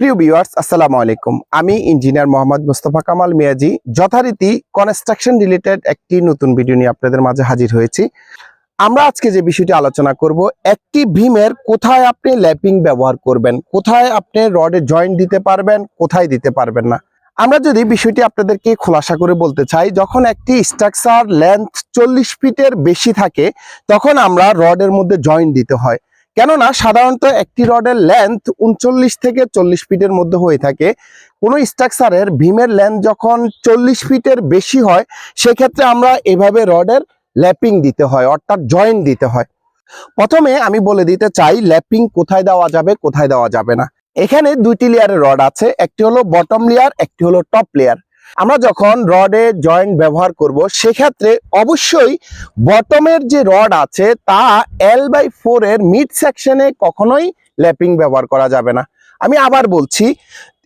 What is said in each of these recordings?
প্রিয় ভিউয়ার্স আসসালামু আলাইকুম। আমি ইঞ্জিনিয়ার মোহাম্মদ মুস্তফা কামাল মিয়াজি। যথারীতি কনস্ট্রাকশন রিলেটেড একটি নতুন ভিডিও নিয়ে আপনাদের মাঝে হাজির হয়েছি। আমরা আজকে যে বিষয়টি আলোচনা করব, একটি ভীমের কোথায় আপনি ল্যাপিং ব্যবহার করবেন, কোথায় আপনি রডে জয়েন্ট দিতে পারবেন, কোথায় দিতে পারবেন না। আমরা যদি বিষয়টি আপনাদেরকে খোলাসা করে বলতে চাই, যখন একটি স্ট্রাকচার লেন্থ চল্লিশ ফিটের বেশি থাকে, তখন আমরা রডের মধ্যে জয়েন্ট দিতে হয়। কেননা সাধারণত একটি রডের লেন্থ উনচল্লিশ থেকে চল্লিশ ফিটের মধ্যে হয়ে থাকে। কোনো স্ট্রাকচারের ভীমের লেন্থ যখন চল্লিশ ফিটের বেশি হয়, সেক্ষেত্রে আমরা এভাবে রডের ল্যাপিং দিতে হয়, অর্থাৎ জয়েন্ট দিতে হয়। প্রথমে আমি বলে দিতে চাই, ল্যাপিং কোথায় দেওয়া যাবে, কোথায় দেওয়া যাবে না। এখানে দুইটি লেয়ারের রড আছে, একটি হলো বটম লেয়ার একটি হলো টপ লেয়ার আমরা যখন রডে জয়েন্ট ব্যবহার করব, সেক্ষেত্রে অবশ্যই বটমের যে রড আছে, তা এল বাই ফোর এর মিড সেকশনে কখনোই ল্যাপিং ব্যবহার করা যাবে না আমি আবার বলছি,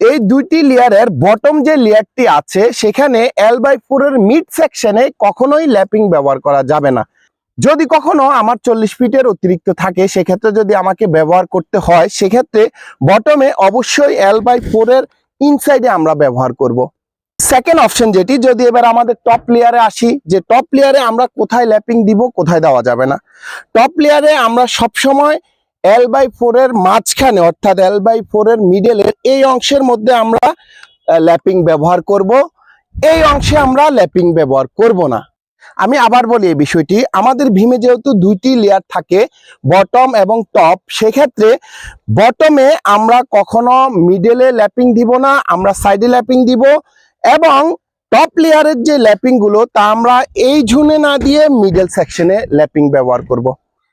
এই দুইটি লেয়ারের বটম যে লেয়ারটি আছে, সেখানে এল বাই ফোর এর মিড সেকশনে কখনোই ল্যাপিং ব্যবহার করা যাবে না যদি কখনো আমার চল্লিশ ফিটের অতিরিক্ত থাকে, সেক্ষেত্রে যদি আমাকে ব্যবহার করতে হয়, সেক্ষেত্রে বটমে অবশ্যই এল বাই ফোর এর ইনসাইডে আমরা ব্যবহার করব। সেকেন্ড অপশন যেটি, যদি এবার আমাদের টপ লেয়ারে আসি, যে টপ লেয়ারে আমরা কোথায় ল্যাপিং দিব, কোথায় দেওয়া যাবে না। টপ লেয়ারে আমরা সবসময় এল বাই ফোর এর মাঝখানে, অর্থাৎ এল বাই ফোর এর মিডলের এই অংশের মধ্যে আমরা ল্যাপিং ব্যবহার করব। এই অংশে আমরা ল্যাপিং ব্যবহার করব না। আমি আবার বলি এই বিষয়টি, আমাদের ভীমে যেহেতু দুইটি লেয়ার থাকে বটম এবং টপ সেক্ষেত্রে বটমে আমরা কখনো মিডলে ল্যাপিং দিব না, আমরা সাইডে ল্যাপিং দিব। এবং টপ লেয়ারের যে ল্যাপিংগুলো তা আমরা এই ঝুনে না দিয়ে মিডল সেকশনে ল্যাপিং ব্যবহার করব।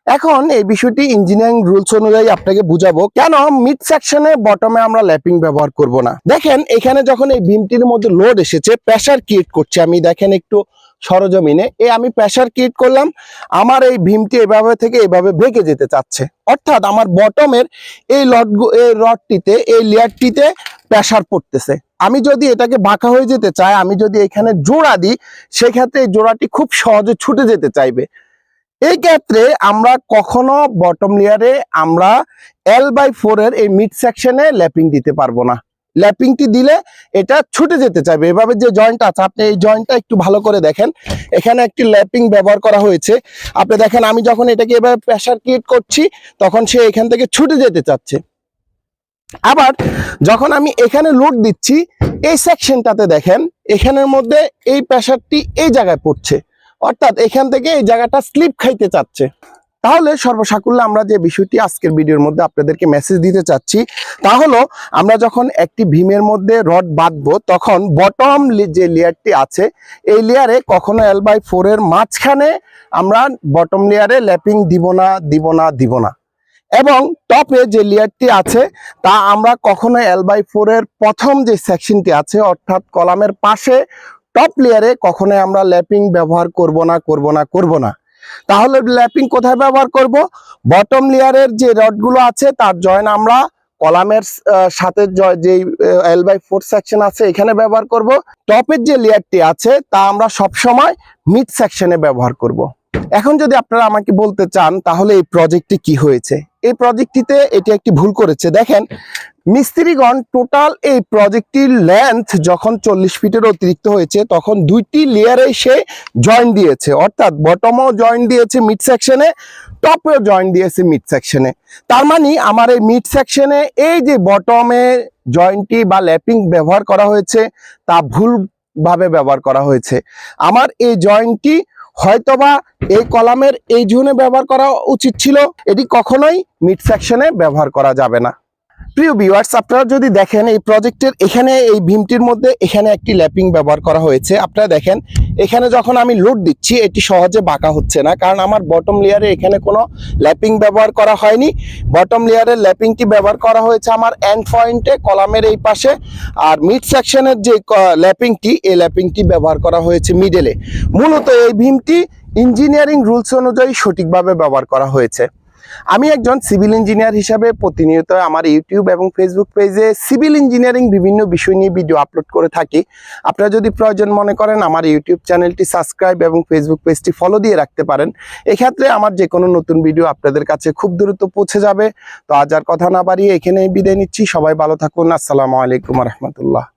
এখন এই বিষয়টি ইঞ্জিনিয়ারিং রুলস অনুযায়ী আপনাকে বুঝাবো, কেন মিড সেকশনে বটমে আমরা ল্যাপিং ব্যবহার করব না দেখেন, এখানে যখন এই বিমটির মধ্যে লোড এসেছে প্রেসার ক্রিয়েট করছে আমি দেখেন একটু সরজমিনে, এ আমি প্রেশার ক্রিয়েট করলাম। আমার এই ভীমটি এভাবে থেকে এভাবে বেঁকে যেতে চাচ্ছে। অর্থাৎ আমার বটমের এই লড এই রডটিতে, এই লেয়ারটিতে প্রেসার পড়তেছে। আমি যদি এটাকে বাঁকা হয়ে যেতে চাই, আমি যদি এখানে জোড়া দিই, সেক্ষেত্রে এই জোড়াটি খুব সহজে ছুটে যেতে চাইবে। এই ক্ষেত্রে আমরা কখনো বটম লেয়ারে আমরা এল বাই ফোর এর এই মিড সেকশনে ল্যাপিং দিতে পারব না। ল্যাপিংটি দিলে এটা ছুটে যেতে চাইবে। এভাবে যে জয়েন্ট আছে, আপনি এই জয়েন্টটা একটু ভালো করে দেখেন। এখানে একটি ল্যাপিং ব্যবহার করা হয়েছে। আপনি দেখেন, আমি যখন এটাকে এভাবে প্রেশার ক্রিয়েট করছি, তখন সে এখান থেকে ছুটে যেতে চাচ্ছে। আবার যখন আমি এখানে লোড দিচ্ছি, এই সেকশনটাতে দেখেন, এখানের মধ্যে এই প্রেশারটি এই জায়গায় পড়ছে। অর্থাৎ এখান থেকে এই জায়গাটা স্লিপ খাইতে চাচ্ছে। তাহলে সর্বসাকুল্যে আমরা যে বিষয়টি আজকের ভিডিওর মধ্যে আপনাদেরকে মেসেজ দিতে চাচ্ছি, তা হলো আমরা যখন একটি ভীমের মধ্যে রড বাঁধবো, তখন বটম যে লেয়ারটি আছে, এই লেয়ারে কখনো এল বাই ফোর এর মাঝখানে আমরা বটম লেয়ারে ল্যাপিং দিব না দিব না দিব না। এবং টপে যে লেয়ারটি আছে, তা আমরা কখনো এল বাই ফোর এর প্রথম যে সেকশনটি আছে, অর্থাৎ কলামের পাশে টপ লেয়ারে কখনো আমরা ল্যাপিং ব্যবহার করব না করব না করব না। তাহলে ল্যাপিং কোথায় ব্যবহার করব? বটম লেয়ারের যে রডগুলো আছে, তার জয়েন আমরা কলামের সাথে যে এল বাই ফোর সেকশন আছে, এখানে ব্যবহার করব। টপের যে লেয়ারটি আছে, তা আমরা সব সময় মিড সেকশনে ব্যবহার করব। এখন যদি আপনারা আমাকে বলতে চান, তাহলে এই প্রজেক্টটি কি হয়েছে? এই প্রজেক্টটিতে এটি একটি ভুল করেছে। দেখেন, মিস্ত্রিগণ টোটাল এই প্রজেক্টটির লেন্থ যখন চল্লিশ ফিটের অতিরিক্ত হয়েছে, তখন দুইটি লেয়ারে সে জয়েন দিয়েছে। অর্থাৎ বটমও জয়েন দিয়েছে মিড সেকশনে টপেও জয়েন দিয়েছে মিড সেকশনে তার মানে আমার এই মিড সেকশনে এই যে বটমে জয়েন্টটি বা ল্যাপিং ব্যবহার করা হয়েছে, তা ভুলভাবে ব্যবহার করা হয়েছে। আমার এই জয়েন্টটি হয়তোবা এই কলামের এই জোনে ব্যবহার করা উচিত ছিল, এটি কখনোই মিড সেকশনে ব্যবহার করা যাবে না। প্রিয় ভিউয়ার্স, আপনারা যদি দেখেন এই প্রজেক্টের এখানে এই ভীমটির মধ্যে এখানে একটি ল্যাপিং ব্যবহার করা হয়েছে। আপনারা দেখেন এখানে যখন আমি লোড দিচ্ছি, এটি সহজে বাঁকা হচ্ছে না। কারণ আমার বটম লেয়ারে এখানে কোনো ল্যাপিং ব্যবহার করা হয়নি। বটম লেয়ারের ল্যাপিংটি ব্যবহার করা হয়েছে আমার এন্ড পয়েন্টে কলামের এই পাশে। আর মিড সেকশনের যে ল্যাপিংটি এই ল্যাপিংটি ব্যবহার করা হয়েছে মিডলে মূলত এই ভীমটি ইঞ্জিনিয়ারিং রুলস অনুযায়ী সঠিকভাবে ব্যবহার করা হয়েছে। আমি একজন সিভিল ইঞ্জিনিয়ার হিসাবে প্রতিনিয়ত আমার ইউটিউব এবং ফেসবুক পেজে সিভিল ইঞ্জিনিয়ারিং বিভিন্ন বিষয় নিয়ে ভিডিও আপলোড করে থাকি। আপনারা যদি প্রয়োজন মনে করেন, আমার ইউটিউব চ্যানেলটি সাবস্ক্রাইব এবং ফেসবুক পেজটি ফলো দিয়ে রাখতে পারেন। এক্ষেত্রে আমার যে কোনো নতুন ভিডিও আপনাদের কাছে খুব দ্রুত পৌঁছে যাবে। তো আজ আর কথা না বাড়িয়ে এখানেই বিদায় নিচ্ছি। সবাই ভালো থাকুন। আসসালামু আলাইকুম রহমতুল্লাহ।